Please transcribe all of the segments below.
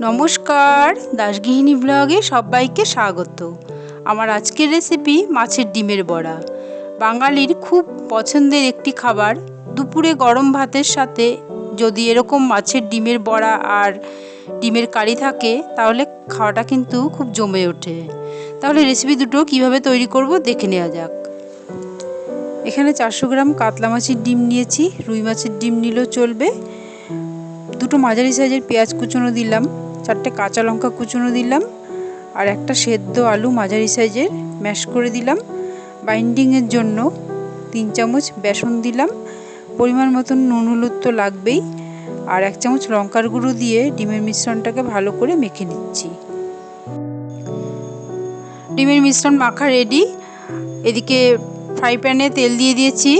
নমস্কার। দাসগৃহিণী ব্লগে সবাইকে স্বাগত। আমার আজকের রেসিপি মাছের ডিমের বড়া। বাঙালির খুব পছন্দের একটি খাবার। দুপুরে গরম ভাতের সাথে যদি এরকম মাছের ডিমের বড়া আর ডিমের কারি থাকে, তাহলে খাওয়াটা কিন্তু খুব জমে ওঠে। তাহলে রেসিপি দুটো কীভাবে তৈরি করব দেখে নেওয়া যাক। এখানে চারশো গ্রাম কাতলা মাছের ডিম নিয়েছি। রুই মাছের ডিম নিলেও চলবে। দুটো মাঝারি সাইজের পেঁয়াজ কুচোনো দিলাম। চারটে কাঁচা লঙ্কা কুচোনো দিলাম আর একটা সেদ্ধ আলু মাঝারি সাইজের ম্যাশ করে দিলাম। বাইন্ডিংয়ের জন্য তিন চামচ বেসন দিলাম। পরিমাণ মতন নুন হলুদ তো লাগবেই। আর এক চামচ লঙ্কার গুঁড়ো দিয়ে ডিমের মিশ্রণটাকে ভালো করে মেখে নিচ্ছি। ডিমের মিশ্রণ মাখা রেডি এদিকে ফ্রাই প্যানে তেল দিয়ে দিয়েছি।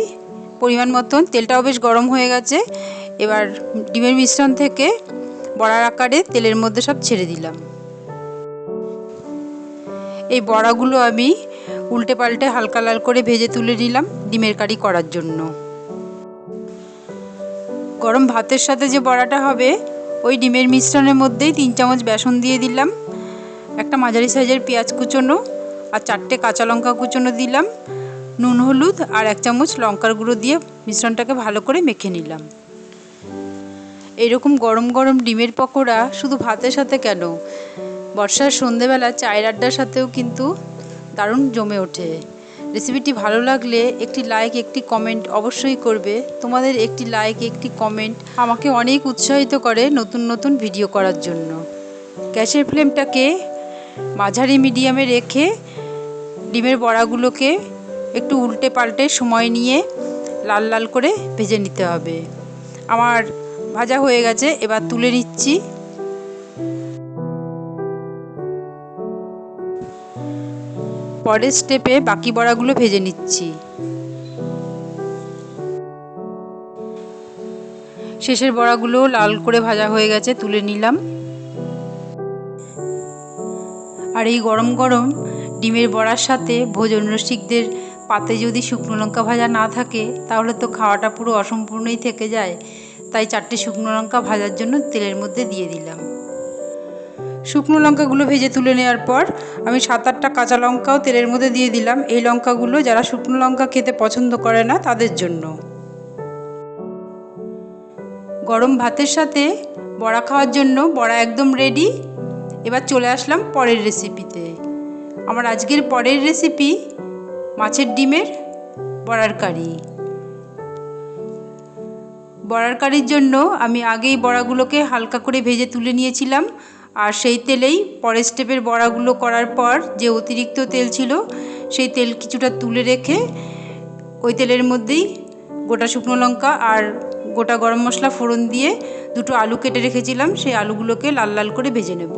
পরিমাণ মতন, তেলটাও বেশ গরম হয়ে গেছে। এবার ডিমের মিশ্রণ থেকে বড়ার আকারে তেলের মধ্যে সব ছেড়ে দিলাম। এই বড়াগুলো আমি উল্টে পাল্টে হালকা লাল করে ভেজে তুলে নিলাম ডিমের কারি করার জন্য। গরম ভাতের সাথে যে বড়াটা হবে, ওই ডিমের মিশ্রণের মধ্যেই তিন চামচ বেসন দিয়ে দিলাম, একটা মাঝারি সাইজের পেঁয়াজ কুচোনো আর চারটে কাঁচা লঙ্কা কুচোনো দিলাম, নুন হলুদ আর এক চামচ লঙ্কার গুঁড়ো দিয়ে মিশ্রণটাকে ভালো করে মেখে নিলাম। এইরকম গরম গরম ডিমের পকোড়া শুধু ভাতের সাথে কেন? বর্ষার সন্ধেবেলা চায়ের আড্ডার সাথেও কিন্তু দারুণ জমে ওঠে। রেসিপিটি ভালো লাগলে একটি লাইক, একটি কমেন্ট অবশ্যই করবে। তোমাদের একটি লাইক, একটি কমেন্ট আমাকে অনেক উৎসাহিত করে নতুন নতুন ভিডিও করার জন্য। গ্যাসের ফ্লেমটাকে মাঝারি মিডিয়ামে রেখে ডিমের বড়াগুলোকে একটু উল্টে পাল্টে সময় নিয়ে লাল লাল করে ভেজে নিতে হবে। আমার ভাজা হয়ে গেছে, এবার তুলে নিচ্ছি। পরের স্টেপে বাকি বড়াগুলো ভেজে নিচ্ছি। শেষের বড়াগুলো লাল করে ভাজা হয়ে গেছে, তুলে নিলাম। আর এই গরম গরম ডিমের বড়ার সাথে ভোজন রসিকদের পাতে যদি শুকনো লঙ্কা ভাজা না থাকে, তাহলে তো খাওয়াটা পুরো অসম্পূর্ণই থেকে যায়। তাই চারটে শুকনো লঙ্কা ভাজার জন্য তেলের মধ্যে দিয়ে দিলাম। শুকনো লঙ্কাগুলো ভেজে তুলে নেওয়ার পর আমি সাত আটটা কাঁচা লঙ্কাও তেলের মধ্যে দিয়ে দিলাম। এই লঙ্কাগুলো যারা শুকনো লঙ্কা খেতে পছন্দ করে না, তাদের জন্য। গরম ভাতের সাথে বড়া খাওয়ার জন্য বড়া একদম রেডি এবার চলে আসলাম পরের রেসিপিতে আমার আজকের পরের রেসিপি মাছের ডিমের বড়ার কারি। বড়ার কারির জন্য আমি আগেই বড়াগুলোকে হালকা করে ভেজে তুলে নিয়েছিলাম। আর সেই তেলেই পরের স্টেপের বড়াগুলো করার পর যে অতিরিক্ত তেল ছিল, সেই তেল কিছুটা তুলে রেখে ওই তেলের মধ্যেই গোটা শুকনো লঙ্কা আর গোটা গরম মশলা ফোড়ন দিয়ে দুটো আলু কেটে রেখেছিলাম। সেই আলুগুলোকে লাল লাল করে ভেজে নেব।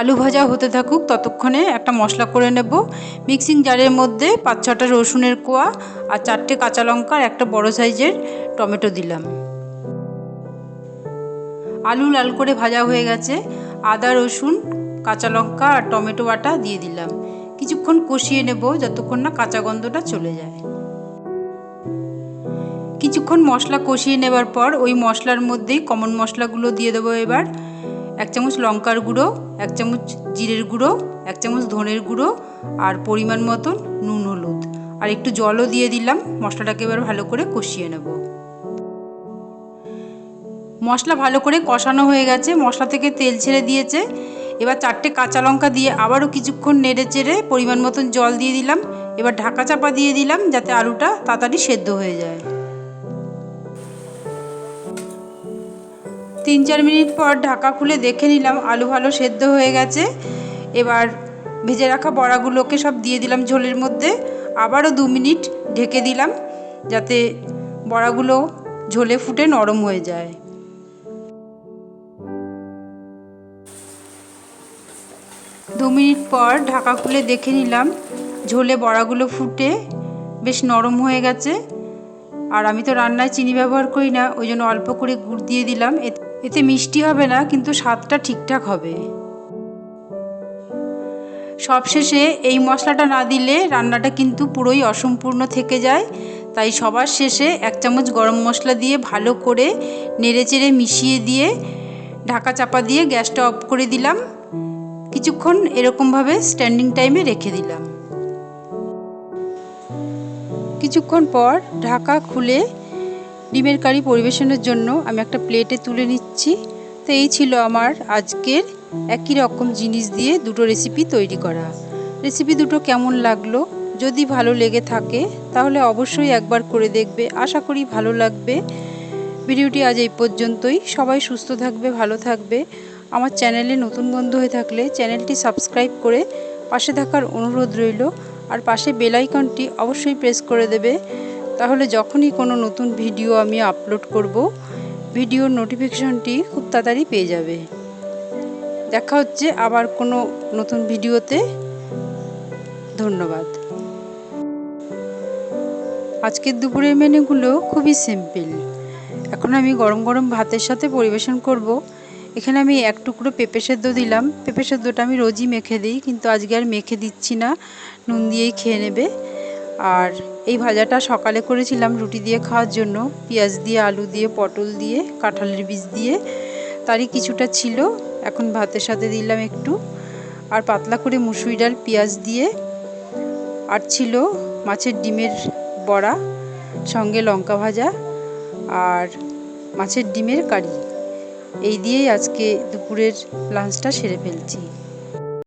আলু ভাজা হতে থাকুক, ততক্ষণে একটা মশলা করে নেব। মিক্সিং জারের মধ্যে পাঁচ ছটা রসুনের কোয়া আর চারটে কাঁচা লঙ্কার একটা বড় সাইজের টমেটো দিলাম। আলু লাল করে ভাজা হয়ে গেছে। আদা, রসুন, কাঁচা লঙ্কা আর টমেটো বাটা দিয়ে দিলাম। কিছুক্ষণ কষিয়ে নেব যতক্ষণ না কাঁচা গন্ধটা চলে যায়। কিছুক্ষণ মশলা কষিয়ে নেবার পর ওই মশলার মধ্যেই কমন মশলাগুলো দিয়ে দেবো এবার। এক চামচ লঙ্কার গুঁড়ো, এক চামচ জিরের গুঁড়ো, এক চামচ ধনের গুঁড়ো আর পরিমাণ মতন নুন, হলুদ। আর একটু জলও দিয়ে দিলাম, মশলাটাকে এবার ভালো করে কষিয়ে নেব। মশলা ভালো করে কষানো হয়ে গেছে, মশলা থেকে তেল ছেড়ে দিয়েছে। এবার চারটে কাঁচা লঙ্কা দিয়ে আবারও কিছুক্ষণ নেড়ে চেড়ে পরিমাণ মতন জল দিয়ে দিলাম। এবার ঢাকা চাপা দিয়ে দিলাম, যাতে আলুটা তাড়াতাড়ি সেদ্ধ হয়ে যায়। তিন চার মিনিট পর ঢাকা খুলে দেখে নিলাম আলু ভালো সেদ্ধ হয়ে গেছে। এবার ভেজে রাখা বড়াগুলোকে সব দিয়ে দিলাম ঝোলের মধ্যে। আবারও দু মিনিট ঢেকে দিলাম যাতে বড়াগুলো ঝোলে ফুটে নরম হয়ে যায়। দু মিনিট পর ঢাকা খুলে দেখে নিলাম ঝোলে বড়াগুলো ফুটে বেশ নরম হয়ে গেছে। আর আমি তো রান্নায় চিনি ব্যবহার করি না, ওই জন্য অল্প করে গুড় দিয়ে দিলাম। এতে মিষ্টি হবে না, কিন্তু স্বাদটা ঠিকঠাক হবে। সবশেষে এই মশলাটা না দিলে রান্নাটা কিন্তু পুরোই অসম্পূর্ণ থেকে যায়। তাই সবার শেষে এক চামচ গরম মশলা দিয়ে ভালো করে নেড়েচেড়ে মিশিয়ে দিয়ে ঢাকা চাপা দিয়ে গ্যাসটা অফ করে দিলাম। কিছুক্ষণ এরকমভাবে স্ট্যান্ডিং টাইমে রেখে দিলাম। কিছুক্ষণ পর ঢাকা খুলে ডিমের কারি পরিবেশনের জন্য আমি একটা প্লেটে তুলে নিচ্ছি। তো এই ছিল আমার আজকের একই রকম জিনিস দিয়ে দুটো রেসিপি তৈরি করা। রেসিপি দুটো কেমন লাগল? যদি ভালো লেগে থাকে, তাহলে অবশ্যই একবার করে দেখবে। আশা করি ভালো লাগবে। ভিডিওটি আজ এই পর্যন্তই। সবাই সুস্থ থাকবে, ভালো থাকবে। আমার চ্যানেলে নতুন বন্ধু হয়ে থাকলে চ্যানেলটি সাবস্ক্রাইব করে পাশে থাকার অনুরোধ রইল। আর পাশে বেল আইকনটি অবশ্যই প্রেস করে দেবে। তাহলে যখনই কোনো নতুন ভিডিও আমি আপলোড করব ভিডিওর নোটিফিকেশনটি খুব তাড়াতাড়ি পেয়ে যাবে। দেখা হচ্ছে আবার কোনো নতুন ভিডিওতে ধন্যবাদ। আজকের দুপুরের মেনুগুলো খুবই সিম্পল এখন আমি গরম গরম ভাতের সাথে পরিবেশন করব। এখানে আমি এক টুকরো পেঁপে সেদ্ধ দিলাম। পেঁপে সেদ্ধটা আমি রোজই মেখে দিই, কিন্তু আজকে আর মেখে দিচ্ছি না। নুন দিয়েই খেয়ে নেবে। আর এই ভাজাটা সকালে করেছিলাম রুটি দিয়ে খাওয়ার জন্য। পেঁয়াজ দিয়ে, আলু দিয়ে, পটল দিয়ে, কাঁঠালের বীজ দিয়ে। তারই কিছুটা ছিল। এখন ভাতের সাথে দিলাম একটু। আর পাতলা করে মুসুরি ডাল, পেঁয়াজ দিয়ে। আর ছিল মাছের ডিমের বড়া, সঙ্গে লঙ্কা ভাজা আর মাছের ডিমের কারি। এই দিয়েই আজকে দুপুরের লাঞ্চটা সেরে ফেলছি।